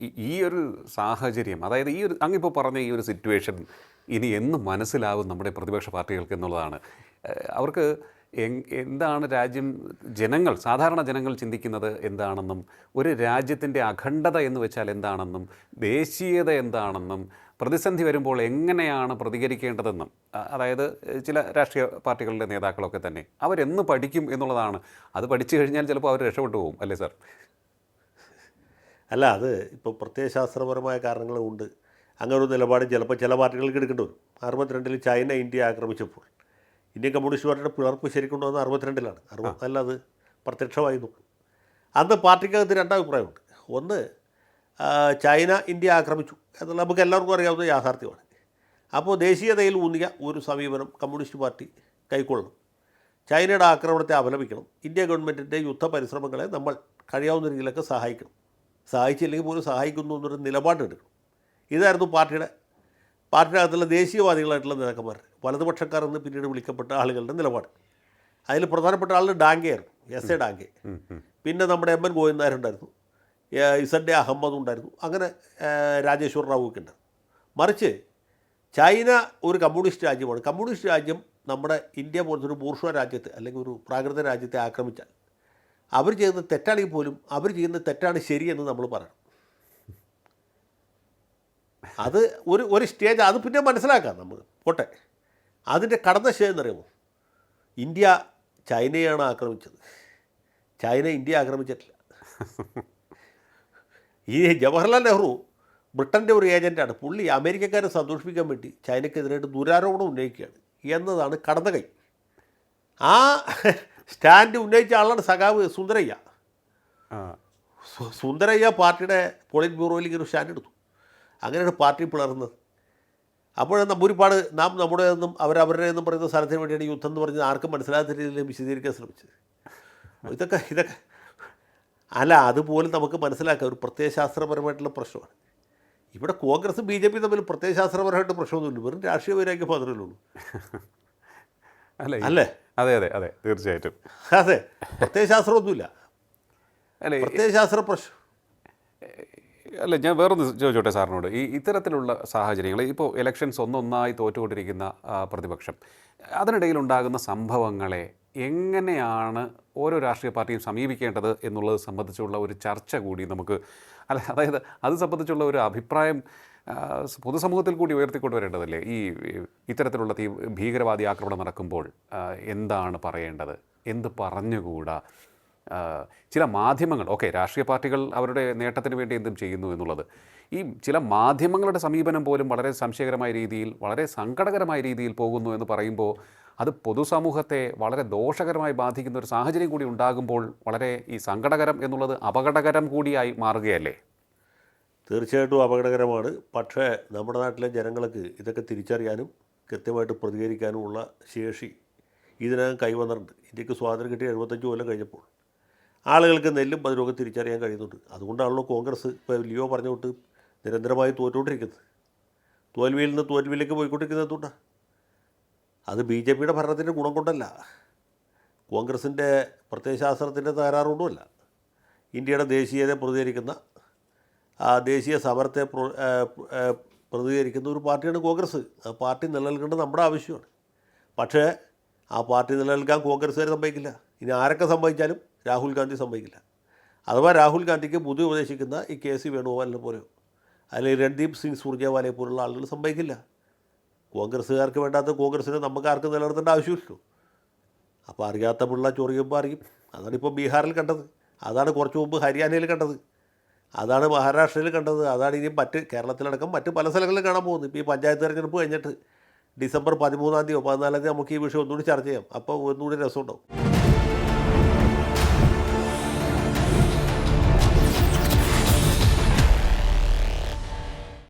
ഈ- ഒരു സാഹചര്യം അതായത് ഈ ഒരു അങ്ങിപ്പോൾ പറഞ്ഞ ഈ ഒരു സിറ്റുവേഷൻ ഇനി എന്ന് മനസ്സിലാവും നമ്മുടെ പ്രതിപക്ഷ പാർട്ടികൾക്ക് എന്നുള്ളതാണ്. അവർക്ക് എന്താണ് രാജ്യം ജനങ്ങൾ സാധാരണ ജനങ്ങൾ ചിന്തിക്കുന്നത് എന്താണെന്നും ഒരു രാജ്യത്തിന്റെ അഖണ്ഡത എന്ന് വെച്ചാൽ എന്താണെന്നും ദേശീയത എന്താണെന്നും പ്രതിസന്ധി വരുമ്പോൾ എങ്ങനെയാണ് പ്രതികരിക്കേണ്ടതെന്നും അതായത് ചില രാഷ്ട്രീയ പാർട്ടികളുടെ നേതാക്കളൊക്കെ തന്നെ അവരെന്ന് പഠിക്കും എന്നുള്ളതാണ്. അത് പഠിച്ചു കഴിഞ്ഞാൽ ചിലപ്പോൾ അവർ രക്ഷപ്പെട്ടു പോകും അല്ലേ സാർ? അല്ല അത് ഇപ്പോൾ പ്രത്യയശാസ്ത്രപരമായ കാരണങ്ങളും ഉണ്ട്. അങ്ങനെ ഒരു നിലപാട് ചിലപ്പോൾ ചില പാർട്ടികൾക്ക് എടുക്കേണ്ടി വരും. അറുപത്തിരണ്ടിൽ ചൈന ഇന്ത്യ ആക്രമിച്ചപ്പോൾ. ഇന്ത്യൻ കമ്മ്യൂണിസ്റ്റ് പാർട്ടിയുടെ പിളർപ്പ് ശരിക്കും വന്നത് അറുപത്തിരണ്ടിലാണ്. അറുപത്തിനാലിൽ അത് പ്രത്യക്ഷമായി നോക്കും അന്ന് പാർട്ടിക്കകത്ത് രണ്ടഭിപ്രായമുണ്ട് ഒന്ന് ചൈന ഇന്ത്യ ആക്രമിച്ചു എന്നുള്ള നമുക്ക് എല്ലാവർക്കും അറിയാവുന്ന യാഥാർത്ഥ്യമാണ്. അപ്പോൾ ദേശീയതയിൽ ഊന്നിയ ഒരു സമീപനം കമ്മ്യൂണിസ്റ്റ് പാർട്ടി കൈക്കൊള്ളണം. ചൈനയുടെ ആക്രമണത്തെ അപലപിക്കണം. ഇന്ത്യ ഗവൺമെന്റിന്റെ യുദ്ധ പരിശ്രമങ്ങളെ നമ്മൾ കഴിയാവുന്ന രീതിയിലൊക്കെ സഹായിക്കണം. സഹായിച്ചില്ലെങ്കിൽ പോലും സഹായിക്കുന്നു എന്നൊരു നിലപാടെടുക്കണം. ഇതായിരുന്നു പാർട്ടിയുടെ പാർട്ടിയുടെ അകത്തുള്ള ദേശീയവാദികളായിട്ടുള്ള നേതാക്കന്മാർ. വലതുപക്ഷക്കാർ എന്ന് പിന്നീട് വിളിക്കപ്പെട്ട ആളുകളുടെ നിലപാട്. അതിൽ പ്രധാനപ്പെട്ട ആൾ ഡാങ്കയായിരുന്നു എസ് എ ഡാങ്കെ. പിന്നെ നമ്മുടെ എം എൻ ഗോവിന്ദാരുണ്ടായിരുന്നു ഇസഡ് അഹമ്മദ് ഉണ്ടായിരുന്നു അങ്ങനെ രാജേശ്വർ റാവു ഒക്കെ ഉണ്ടായിരുന്നു. മറിച്ച് ചൈന ഒരു കമ്മ്യൂണിസ്റ്റ് രാജ്യമാണ്. കമ്മ്യൂണിസ്റ്റ് രാജ്യം നമ്മുടെ ഇന്ത്യ പോലത്തെ ഒരു പൂർഷ രാജ്യത്തെ അല്ലെങ്കിൽ ഒരു പ്രാകൃത രാജ്യത്തെ ആക്രമിച്ചാൽ അവർ ചെയ്യുന്ന തെറ്റാണെങ്കിൽ പോലും അവർ ചെയ്യുന്ന തെറ്റാണ് ശരിയെന്ന് നമ്മൾ പറയണം. അത് ഒരു ഒരു സ്റ്റേജ് അത് പിന്നെ മനസ്സിലാക്കാം നമ്മൾ. പോട്ടെ. അതിന്റെ കടന്ന സ്റ്റേജ് എന്നറിയുമോ? ഇന്ത്യ ചൈനയാണ് ആക്രമിച്ചത്. ചൈന ഇന്ത്യ ആക്രമിച്ചിട്ടില്ല. ഈ ജവഹർലാൽ നെഹ്റു ബ്രിട്ടന്റെ ഒരു ഏജന്റാണ് പുള്ളി അമേരിക്കക്കാരെ സന്തോഷിപ്പിക്കാൻ വേണ്ടി ചൈനയ്ക്കെതിരായിട്ട് ദുരാരോപണം ഉന്നയിക്കുകയാണ്. എന്നതാണ് കടന്ന കൈ. ആ സ്റ്റാൻഡ് ഉന്നയിച്ച ആളാണ് സഖാവ് സുന്ദരയ്യ. സുന്ദരയ്യ പാർട്ടിയുടെ പോളിറ്റ് ബ്യൂറോയിൽ ഇങ്ങനെ ഒരു സ്റ്റാൻഡ് എടുത്തു. അങ്ങനെയാണ് പാർട്ടി പിളർന്നത് അപ്പോഴാണ് നമ്മ ഒരുപാട് നാം നമ്മുടെ നിന്നും അവരവരുടെ എന്നും പറയുന്ന സ്ഥലത്തിന് വേണ്ടിയാണ് യുദ്ധം എന്ന് പറഞ്ഞത് ആർക്കും മനസ്സിലാത്ത രീതിയിൽ വിശദീകരിക്കാൻ ശ്രമിച്ചത്. ഇതൊക്കെ ഇതൊക്കെ. അല്ല അതുപോലും നമുക്ക് മനസ്സിലാക്കാം. ഒരു പ്രത്യയശാസ്ത്രപരമായിട്ടുള്ള പ്രശ്നമാണ്. ഇവിടെ കോൺഗ്രസും ബി ജെ പി തമ്മിൽ പ്രത്യയശാസ്ത്രപരമായിട്ട് പ്രശ്നമൊന്നുമില്ല. വെറും രാഷ്ട്രീയ വൈരാഗ്യം മാത്രമേ ഉള്ളൂ. അല്ല? അല്ലേ? അതെ അതെ അതെ തീർച്ചയായിട്ടും. അതെ പ്രത്യയശാസ്ത്രമൊന്നുമില്ല അല്ലെ പ്രത്യയശാസ്ത്ര പ്രശ്നം അല്ല ഞാൻ വേറൊന്ന് ചോദിച്ചോട്ടെ സാറിനോട്. ഈ ഇത്തരത്തിലുള്ള സാഹചര്യങ്ങൾ ഇപ്പോൾ ഇലക്ഷൻസ് ഒന്നൊന്നായി തോറ്റുകൊണ്ടിരിക്കുന്ന പ്രതിപക്ഷം അതിനിടയിൽ ഉണ്ടാകുന്ന സംഭവങ്ങളെ എങ്ങനെയാണ് ഓരോ രാഷ്ട്രീയ പാർട്ടിയും സമീപിക്കേണ്ടത് എന്നുള്ളത് സംബന്ധിച്ചുള്ള ഒരു ചർച്ച കൂടി നമുക്ക് അല്ല അതായത് അത് സംബന്ധിച്ചുള്ള ഒരു അഭിപ്രായം പൊതുസമൂഹത്തിൽ കൂടി ഉയർത്തിക്കൊണ്ട് വരേണ്ടതല്ലേ ഈ ഇത്തരത്തിലുള്ള തീ ഭീകരവാദി ആക്രമണം നടക്കുമ്പോൾ എന്താണ് പറയേണ്ടത്? എന്ത് പറഞ്ഞുകൂടാ? ചില മാധ്യമങ്ങൾ ഓക്കെ രാഷ്ട്രീയ പാർട്ടികൾ അവരുടെ നേട്ടത്തിന് വേണ്ടി എന്തും ചെയ്യുന്നു എന്നുള്ളത്. ഈ ചില മാധ്യമങ്ങളുടെ സമീപനം പോലും വളരെ സംശയകരമായ രീതിയിൽ വളരെ സങ്കടകരമായ രീതിയിൽ പോകുന്നു എന്ന് പറയുമ്പോൾ അത് പൊതുസമൂഹത്തെ വളരെ ദോഷകരമായി ബാധിക്കുന്ന ഒരു സാഹചര്യം കൂടി ഉണ്ടാകുമ്പോൾ വളരെ ഈ സങ്കടകരം എന്നുള്ളത് അപകടകരം കൂടിയായി മാറുകയല്ലേ? തീർച്ചയായിട്ടും അപകടകരമാണ്. പക്ഷേ നമ്മുടെ നാട്ടിലെ ജനങ്ങൾക്ക് ഇതൊക്കെ തിരിച്ചറിയാനും കൃത്യമായിട്ട് പ്രതികരിക്കാനുമുള്ള ശേഷി ഇതിനകം കൈവന്നിട്ടുണ്ട്. ഇന്ത്യയ്ക്ക് സ്വാതന്ത്ര്യം കിട്ടി എഴുപത്തഞ്ച് കൊല്ലം കഴിഞ്ഞപ്പോൾ ആളുകൾക്ക് നെല്ലും പതിരൊക്കെ തിരിച്ചറിയാൻ കഴിയുന്നുണ്ട്. അതുകൊണ്ടാണല്ലോ കോൺഗ്രസ് ഇപ്പോൾ ലിയോ പറഞ്ഞുകൊണ്ട് നിരന്തരമായി തോറ്റുകൊണ്ടിരിക്കുന്നത്. തോൽവിയിൽ നിന്ന് തോൽവിയിലേക്ക് പോയിക്കൊണ്ടിരിക്കുന്നത് എന്തുകൊണ്ടാണ് അത് ബി ജെ പിയുടെ ഭരണത്തിന്റെ ഗുണം കൊണ്ടല്ല. കോൺഗ്രസിന്റെ പ്രത്യയശാസ്ത്രത്തിന്റെ തകരാറുകൊണ്ടുമല്ല ഇന്ത്യയുടെ ദേശീയതയെ പ്രതികരിക്കുന്ന ദേശീയ സമരത്തെ പ്രതികരിക്കുന്ന ഒരു പാർട്ടിയാണ് കോൺഗ്രസ്. ആ പാർട്ടി നിലനിൽക്കേണ്ടത് നമ്മുടെ ആവശ്യമാണ്. പക്ഷേ ആ പാർട്ടി നിലനിൽക്കാൻ കോൺഗ്രസ്സുകാർ സമ്മതിക്കില്ല. ഇനി ആരൊക്കെ സമ്മതിച്ചാലും രാഹുൽ ഗാന്ധി സമ്മതിക്കില്ല. അഥവാ രാഹുൽ ഗാന്ധിക്ക് ബുദ്ധി ഉപദേശിക്കുന്ന ഈ കെ സി വേണുഗോപാലിനെ പോലെയോ അല്ലെങ്കിൽ രൺദീപ് സിംഗ് സുർജേവാലയെ പോലുള്ള ആളുകൾ സമ്മതിക്കില്ല. കോൺഗ്രസ്സുകാർക്ക് വേണ്ടാത്ത കോൺഗ്രസ്സിനെ നമുക്ക് ആർക്കും നിലനിർത്തേണ്ട ആവശ്യമില്ലല്ലോ. അപ്പോൾ അറിയാത്ത പിള്ള ചൊറിയുമ്പോൾ അറിയും. അതാണ് ഇപ്പോൾ ബീഹാറിൽ കണ്ടത്. അതാണ് കുറച്ച് മുമ്പ് ഹരിയാനയിൽ കണ്ടത്. അതാണ് മഹാരാഷ്ട്രയിൽ കണ്ടത്. അതാണ് ഇനി മറ്റ് കേരളത്തിലടക്കം മറ്റ് പല സ്ഥലങ്ങളിലും കാണാൻ പോകുന്നത്. ഇപ്പോൾ ഈ പഞ്ചായത്ത് തിരഞ്ഞെടുപ്പ് കഴിഞ്ഞിട്ട് ഡിസംബർ പതിമൂന്നാം തീയതിയോ പതിനാലാം തീയതി നമുക്ക് ഈ വിഷയം ഒന്നുകൂടി ചർച്ച ചെയ്യാം. അപ്പോൾ ഒന്നുകൂടി രസമുണ്ടാവും.